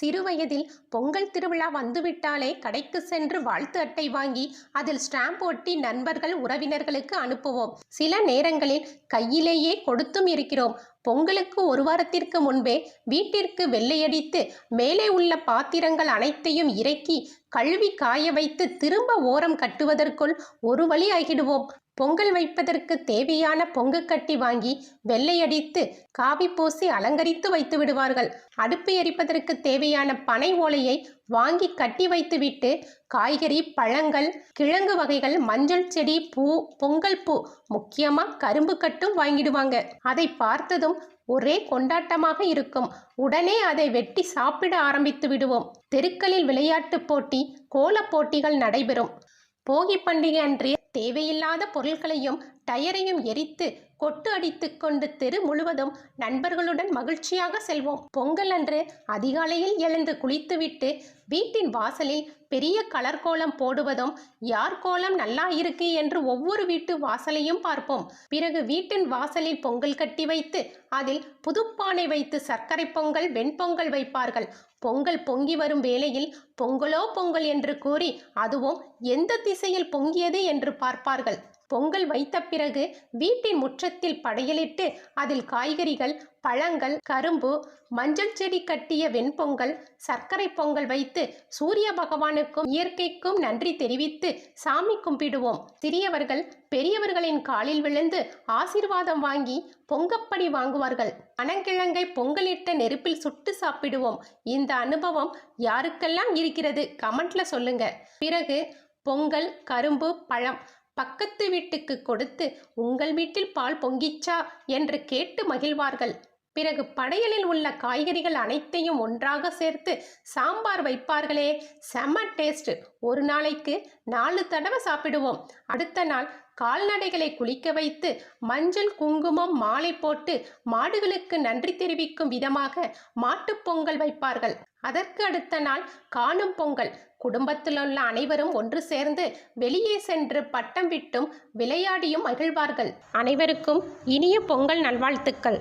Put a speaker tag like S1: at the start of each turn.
S1: சிறுவயதில் பொங்கல் திருவிழா வந்துவிட்டாலே கடைக்கு சென்று வாழ்த்து அட்டை வாங்கி அதில் ஸ்டாம்ப் ஒட்டி நண்பர்கள் உறவினர்களுக்கு அனுப்புவோம். சில நேரங்களில் கையிலேயே கொடுத்தும் இருக்கிறோம். பொங்கலுக்கு ஒரு வாரத்திற்கு முன்பே வீட்டிற்கு வெள்ளையடித்து மேலே உள்ள பாத்திரங்கள் அனைத்தையும் இறக்கி கழுவி காய வைத்து திரும்ப ஓரம் கட்டுவதற்குள் ஒரு வழி ஆகிடுவோம். பொங்கல் வைப்பதற்கு தேவையான பொங்கு கட்டி வாங்கி வெள்ளையடித்து காவி பூசி அலங்கரித்து வைத்து விடுவார்கள். அடுப்பு எரிப்பதற்கு தேவையான பனை ஓலையை வாங்கி கட்டி வைத்துவிட்டு காய்கறி பழங்கள் கிழங்கு வகைகள் மஞ்சள் செடி பூ பொங்கல் பூ முக்கியமாக கரும்பு கட்டும் வாங்கிடுவாங்க. அதை பார்த்ததும் ஒரே கொண்டாட்டமாக இருக்கும். உடனே அதை வெட்டி சாப்பிட ஆரம்பித்து விடுவோம். தெருக்களில் விளையாட்டுப் போட்டி கோலப் போட்டிகள் நடைபெறும். போகி பண்டிகை அன்று தேவையில்லாத பொருட்களையும் டயரையும் எரித்து கொட்டு அடித்து கொண்டு தெரு முழுவதும் நண்பர்களுடன் மகிழ்ச்சியாக செல்வோம். பொங்கல் அன்று அதிகாலையில் எழுந்து குளித்துவிட்டு வீட்டின் வாசலில் பெரிய கலர் கோலம் போடுவதும் யார் கோலம் நல்லா இருக்கு? என்று ஒவ்வொரு வீட்டு வாசலையும் பார்ப்போம். பிறகு வீட்டின் வாசலில் பொங்கல் கட்டி வைத்து அதில் புதுப்பானை வைத்து சர்க்கரை பொங்கல் வெண்பொங்கல் வைப்பார்கள். பொங்கல் பொங்கி வரும் வேளையில் பொங்கலோ பொங்கல் என்று கூறி அதுவும் எந்த திசையில் பொங்கியது? என்று பார்ப்பார்கள். பொங்கல் வைத்த பிறகு வீட்டின் முற்றத்தில் படையலிட்டு அதில் காய்கறிகள் பழங்கள் கரும்பு மஞ்சள் செடி கட்டிய வெண்பொங்கல் சர்க்கரை பொங்கல் வைத்து சூரிய பகவானுக்கும் இயற்கைக்கும் நன்றி தெரிவித்து சாமி கும்பிடுவோம். சிறியவர்கள் பெரியவர்களின் காலில் விழுந்து ஆசீர்வாதம் வாங்கி பொங்கப்படி வாங்குவார்கள். பனங்கிழங்கை பொங்கலிட்ட நெருப்பில் சுட்டு சாப்பிடுவோம். இந்த அனுபவம் யாருக்கெல்லாம் இருக்கிறது? கமெண்ட்ல சொல்லுங்க. பிறகு பொங்கல் கரும்பு பழம் பக்கத்து வீட்டுக்கு கொடுத்து உங்கள் வீட்டில் பால் பொங்கிச்சா? என்று கேட்டு மகிழ்வார்கள். பிறகு படையலில் உள்ள காய்கறிகள் அனைத்தையும் ஒன்றாக சேர்த்து சாம்பார் வைப்பார்களே. செம டேஸ்ட் ஒரு நாளைக்கு நாலு தடவை சாப்பிடுவோம். அடுத்த நாள் கால்நடைகளை குளிக்க வைத்து மஞ்சள் குங்குமம் மாலை போட்டு மாடுகளுக்கு நன்றி தெரிவிக்கும் விதமாக மாட்டுப் பொங்கல் வைப்பார்கள். அதற்கு அடுத்த நாள் காணும் பொங்கல். குடும்பத்தில் உள்ள அனைவரும் ஒன்று சேர்ந்து வெளியே சென்று பட்டம் விட்டும் விளையாடியும் மகிழ்வார்கள். அனைவருக்கும் இனிய பொங்கல் நல்வாழ்த்துக்கள்.